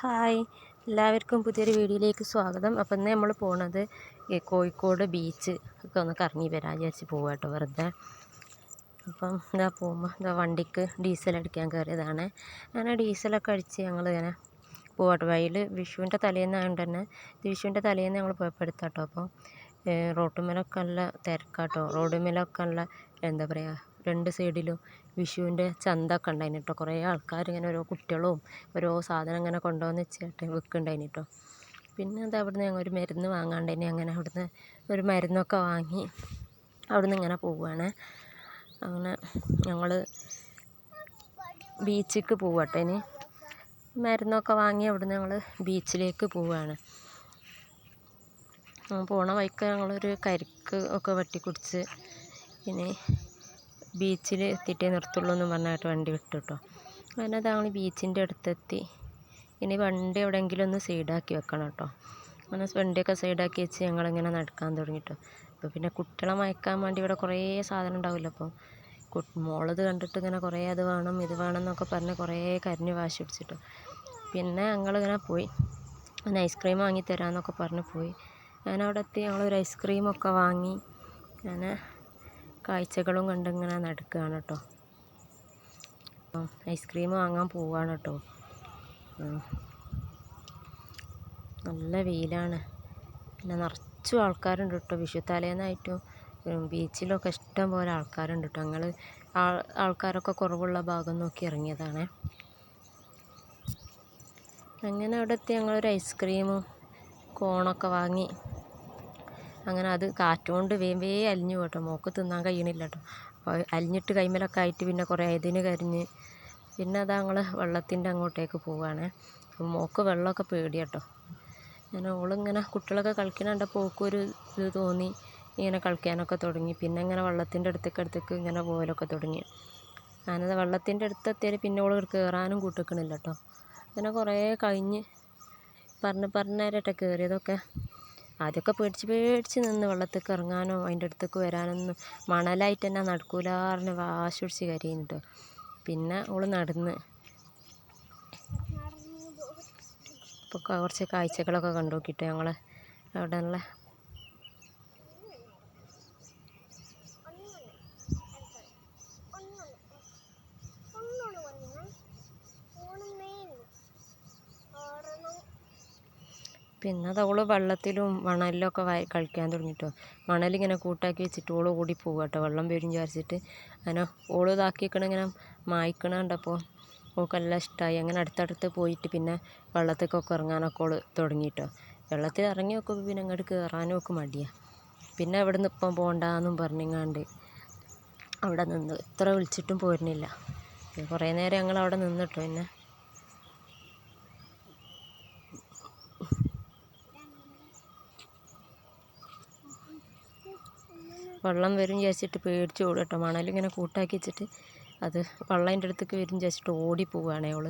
Hi. എല്ലാവർക്കും പുതിയൊരു വീഡിയോയിലേക്ക് സ്വാഗതം. അപ്പം ഇന്ന് നമ്മൾ പോണത് കോഴിക്കോട് ബീച്ച് ഒക്കെ ഒന്ന് കറങ്ങി വരാൻ വിചാരിച്ച് പോവാം കേട്ടോ വെറുതെ. അപ്പം ഇതാ പോകുമ്പോൾ ഇതാ വണ്ടിക്ക് ഡീസൽ അടിക്കാൻ കയറിയതാണ്. അങ്ങനെ ഡീസലൊക്കെ അടിച്ച് ഞങ്ങൾ ഇങ്ങനെ പോവാട്ടോ വഴിയിൽ വിഷുവിന്റെ തലേന്നായതുകൊണ്ട് തന്നെ വിഷുവിന്റെ തലേന്ന് ഞങ്ങൾ പോയപ്പോൾ എടുത്താട്ടോ അപ്പോൾ മേലൊക്കെ നല്ല തിരക്കാട്ടോ റോഡുമ്മലൊക്കെ നല്ല എന്താ പറയുക രണ്ട് സൈഡിലും വിഷുവിന്റെ ചന്തൊക്കെ ഉണ്ടായിന് കേട്ടോ കുറേ ആൾക്കാർ ഇങ്ങനെ ഓരോ കുട്ടികളും ഓരോ സാധനം ഇങ്ങനെ കൊണ്ടുവന്ന് വെച്ചിട്ട് വിൽക്കുന്നുണ്ടായിന് കേട്ടോ പിന്നെ അത് അവിടുന്ന് ഞങ്ങൾ ഒരു മരുന്ന് വാങ്ങാണ്ടായിന്. അങ്ങനെ അവിടുന്ന് ഒരു മരുന്നൊക്കെ വാങ്ങി അവിടുന്ന് ഇങ്ങനെ പോവുകയാണ് അങ്ങനെ ഞങ്ങൾ ബീച്ചിലേക്ക് പോവാട്ടോ ഇനി. മരുന്നൊക്കെ വാങ്ങി അവിടുന്ന് ഞങ്ങൾ ബീച്ചിലേക്ക് പോവുകയാണ് പോണ വഴിക്ക് ഞങ്ങളൊരു കരിക്ക് ഒക്കെ വെട്ടിക്കുടിച്ച് പിന്നെ ബീച്ചിൽ എത്തിയിട്ടേ നിർത്തുള്ളൂ എന്ന് പറഞ്ഞിട്ട് വണ്ടി വിട്ടു കേട്ടോ അങ്ങനെ താങ്കൾ ബീച്ചിന്റെ അടുത്തെത്തി. ഇനി വണ്ടി എവിടെയെങ്കിലും ഒന്ന് സൈഡാക്കി വെക്കണം കേട്ടോ അങ്ങനെ വണ്ടിയൊക്കെ സൈഡാക്കി വെച്ച് ഞങ്ങളിങ്ങനെ നടക്കാൻ തുടങ്ങിട്ടോ. അപ്പോൾ പിന്നെ കുട്ടികളെ മയക്കാൻ വേണ്ടി ഇവിടെ കുറേ സാധനം ഉണ്ടാവില്ല അപ്പോൾ മോളത് കണ്ടിട്ട് ഇങ്ങനെ കുറേ അത് വേണം ഇത് വേണം എന്നൊക്കെ പറഞ്ഞ് കുറേ കരഞ്ഞ് വാശി പിടിച്ചിട്ടു. പിന്നെ ഞങ്ങളിങ്ങനെ പോയി. അങ്ങനെ ഐസ്ക്രീം വാങ്ങി തരാമെന്നൊക്കെ പറഞ്ഞ് പോയി. ഞാൻ അവിടെ എത്തി. ഞങ്ങളൊരു ഐസ്ക്രീമൊക്കെ വാങ്ങി. അങ്ങനെ കാഴ്ചകളും കണ്ടിങ്ങനെ നടക്കുകയാണ് കേട്ടോ. ഐസ്ക്രീം വാങ്ങാൻ പോവാണ് കേട്ടോ. നല്ല വെയിലാണ്. പിന്നെ നിറച്ചും ആൾക്കാരുണ്ട് കേട്ടോ. വിഷു തലേന്നായിട്ടും ബീച്ചിലൊക്കെ ഇഷ്ടം പോലെ ആൾക്കാരുണ്ട് കേട്ടോ. ഞങ്ങൾ ആൾക്കാരൊക്കെ കുറവുള്ള ഭാഗം നോക്കി ഇറങ്ങിയതാണ്. അങ്ങനെ അവിടെ എത്തി ഞങ്ങളൊരു ഐസ്ക്രീമും കോണൊക്കെ വാങ്ങി. അങ്ങനെ അത് കാറ്റുകൊണ്ട് വേഗം വേഗം അലിഞ്ഞു കേട്ടോ മോൾക്ക് തിന്നാൻ കഴിയണില്ല കേട്ടോ അപ്പോൾ അലിഞ്ഞിട്ട് കൈമേലൊക്കെ ആയിട്ട് പിന്നെ കുറേ ഇതിന് കരിഞ്ഞ് പിന്നെ അതാ ഞങ്ങൾ വെള്ളത്തിന്റെ അങ്ങോട്ടേക്ക് പോവുകയാണ് അപ്പോൾ മോൾക്ക് വെള്ളമൊക്കെ പേടി കേട്ടോ ഞാൻ ഓളിങ്ങനെ കുട്ടികളൊക്കെ കളിക്കണ കണ്ടപ്പോൾ ഓൾക്കൊരു ഇത് തോന്നി. ഇങ്ങനെ കളിക്കാനൊക്കെ തുടങ്ങി. പിന്നെ ഇങ്ങനെ വെള്ളത്തിന്റെ അടുത്തേക്ക് അടുത്തേക്ക് ഇങ്ങനെ പോകലൊക്കെ തുടങ്ങി. ഞാനത് വെള്ളത്തിന്റെ അടുത്തെത്തിയാൽ പിന്നെ ഓൾ കയറാനും കൂട്ടിക്കണില്ല കേട്ടോ അങ്ങനെ കുറേ കഴിഞ്ഞ് പറഞ്ഞ് പറഞ്ഞേരട്ടെ കയറിയതൊക്കെ ആദ്യമൊക്കെ പേടിച്ച് പേടിച്ച് നിന്ന് വെള്ളത്തേക്ക് ഇറങ്ങാനോ അതിന്റെ അടുത്തേക്ക് വരാനൊന്നും മണലായിട്ട് തന്നെ നടക്കൂല പറഞ്ഞ് വാശി പിടിച്ച് പിന്നെ ഓൾ നടന്ന്. ഇപ്പോൾ കുറച്ച് കാഴ്ചകളൊക്കെ കണ്ടു നോക്കിയിട്ട് ഞങ്ങൾ അവിടെ ഉള്ള പിന്നെ അത് അവൾ വെള്ളത്തിലും മണലിലൊക്കെ കളിക്കാൻ തുടങ്ങിട്ടോ. മണലിങ്ങനെ കൂട്ടാക്കി വെച്ചിട്ട് ഓൾ ഓടി പോവുക കേട്ടോ വെള്ളം വരും വിചാരിച്ചിട്ട്. അങ്ങനെ ഓൾ ഇതാക്കിക്കണ ഇങ്ങനെ മായ്ക്കണ കണ്ടപ്പോൾ ഓൾക്ക് എല്ലാം ഇഷ്ടമായി അങ്ങനെ അടുത്തടുത്ത് പോയിട്ട് പിന്നെ വെള്ളത്തേക്കൊക്കെ ഇറങ്ങാനൊക്കെ ഓൾ തുടങ്ങിയിട്ടോ വെള്ളത്തിൽ ഇറങ്ങി നോക്കുമ്പോൾ പിന്നെ അങ്ങോട്ട് കയറാനും ഒക്കെ മടിയാണ് പിന്നെ അവിടെ നിന്ന് ഇപ്പം പോകണ്ടെന്നും പറഞ്ഞിങ്ങാണ്ട് അവിടെ നിന്ന്. ഇത്ര വിളിച്ചിട്ടും പോരുന്നില്ല. കുറേ നേരം ഞങ്ങൾ അവിടെ നിന്നിട്ടോ. പിന്നെ വെള്ളം വരും വിചാരിച്ചിട്ട് പേടിച്ച് ഓടും കേട്ടോ മണലിങ്ങനെ കൂട്ടാക്കി വെച്ചിട്ട് അത് വെള്ളം അതിന്റെ അടുത്തേക്ക് വരും വിചാരിച്ചിട്ട് ഓടി പോവുകയാണേ ഓൾ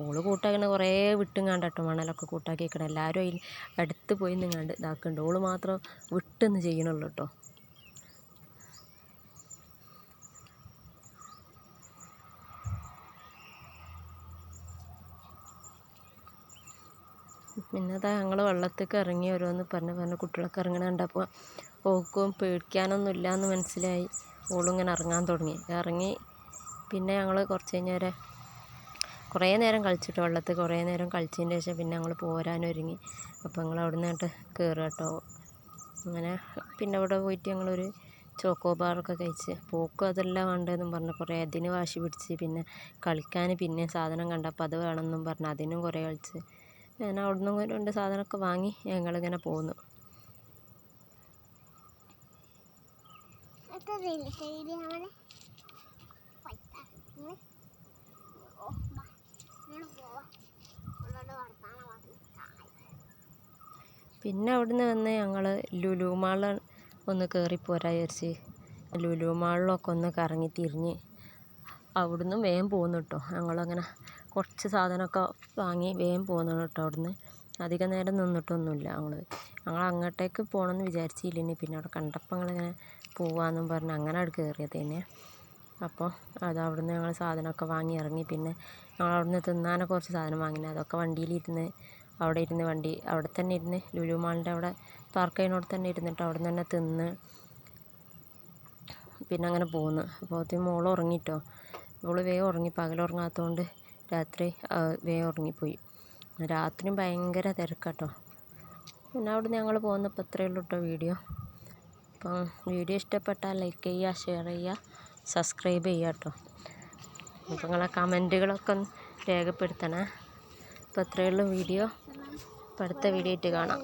ഓൾ കൂട്ടാക്കണ കുറേ വിട്ടുങ്ങാണ്ട് കേട്ടോ മണലൊക്കെ കൂട്ടാക്കി വെക്കണം എല്ലാവരും അതിൽ അടുത്ത് പോയി നിങ്ങാണ്ട് ഇതാക്കുന്നുണ്ട് ഓൾ മാത്രം വിട്ടെന്ന് ചെയ്യണുള്ളൂ കേട്ടോ. പിന്നെ ദാ ഞങ്ങൾ വെള്ളത്തേക്ക് ഇറങ്ങി ഓരോന്ന് പറഞ്ഞ് പറഞ്ഞ് കുട്ടികളൊക്കെ ഇറങ്ങണ കണ്ടപ്പോൾ ഓക്കും പേടിക്കാനൊന്നും എന്ന് മനസ്സിലായി. ഓളും ഇങ്ങനെ ഇറങ്ങാൻ തുടങ്ങി. ഇറങ്ങി പിന്നെ ഞങ്ങൾ കുറച്ച് കഴിഞ്ഞേരെ കുറേ നേരം കളിച്ചിട്ട് വെള്ളത്തിൽ കുറേ നേരം കളിച്ചതിന് ശേഷം പിന്നെ ഞങ്ങൾ പോരാനൊരുങ്ങി അപ്പോൾ ഞങ്ങൾ അവിടെ നിന്നിട്ട് കയറുക കേട്ടോ. അങ്ങനെ പിന്നെ അവിടെ പോയിട്ട് ഞങ്ങളൊരു ചോക്കോ ബാറൊക്കെ കഴിച്ച് പോക്ക് അതെല്ലാം വേണ്ടതെന്നും പറഞ്ഞ് കുറേ അതിന് വാശി പിടിച്ച് പിന്നെ കളിക്കാൻ പിന്നെ സാധനം കണ്ടപ്പോൾ അത് വേണമെന്നും പറഞ്ഞ് അതിനും കുറേ കളിച്ച് ഞാൻ അവിടെ നിന്ന് രണ്ട് സാധനമൊക്കെ വാങ്ങി ഞങ്ങളിങ്ങനെ പോന്നു. പിന്നെ അവിടുന്ന് വന്ന് ഞങ്ങൾ ലുലു മാളിൽ ഒന്ന് കയറി പോരാ വിചാരിച്ച്. ലുലു മാളിലൊക്കെ ഒന്ന് കറങ്ങി തിരിഞ്ഞ് അവിടുന്ന് വേഗം പോന്നു കേട്ടോ ഞങ്ങളങ്ങനെ കുറച്ച് സാധനമൊക്കെ വാങ്ങി വേഗം പോന്നു കേട്ടോ അവിടുന്ന്. അധികം നേരം നിന്നിട്ടൊന്നുമില്ല ഞങ്ങൾ ഞങ്ങൾ അങ്ങോട്ടേക്ക് പോകണമെന്ന് വിചാരിച്ചില്ല. ഇനി പിന്നെ അവിടെ കണ്ടപ്പോൾ ഞങ്ങളിങ്ങനെ പോവാമെന്നും പറഞ്ഞ് അങ്ങനെ അവിടെ കയറിയത് തന്നെ അപ്പോൾ അത് അവിടുന്ന് ഞങ്ങൾ സാധനമൊക്കെ വാങ്ങി ഇറങ്ങി. പിന്നെ ഞങ്ങൾ അവിടുന്ന് തിന്നാനൊക്കെ കുറച്ച് സാധനം വാങ്ങിന്. അതൊക്കെ വണ്ടിയിലിരുന്ന് അവിടെ ഇരുന്ന് വണ്ടി അവിടെ തന്നെ ഇരുന്ന് ലുലു മാളിന്റെ അവിടെ പാർക്ക് ചെയ്യുന്നിടത്ത് തന്നെ ഇരുന്നിട്ട് അവിടെ നിന്ന് തന്നെ തിന്ന് പിന്നെ അങ്ങനെ പോന്ന്. അപ്പോഴത്തേക്കും മോൾ ഉറങ്ങിട്ടോ. മോൾ വേഗം ഉറങ്ങി. പകൽ ഉറങ്ങാത്തതുകൊണ്ട് രാത്രി വേഗം ഉറങ്ങിപ്പോയി. രാത്രിയും ഭയങ്കര തിരക്കാട്ടോ. പിന്നെ അവിടെ ഞങ്ങൾ പോകുന്നപ്പോൾ ഇത്രയേ ഉള്ളൂ കേട്ടോ വീഡിയോ. അപ്പം വീഡിയോ ഇഷ്ടപ്പെട്ടാൽ ലൈക്ക് ചെയ്യുക ഷെയർ ചെയ്യുക സബ്സ്ക്രൈബ് ചെയ്യുക കേട്ടോ അപ്പം നിങ്ങളെ കമന്റുകളൊക്കെ ഒന്ന് രേഖപ്പെടുത്തണേ. അപ്പോൾ ഇത്രയേ ഉള്ളൂ വീഡിയോ. അപ്പോൾ അടുത്ത വീഡിയോ ആയിട്ട് കാണാം.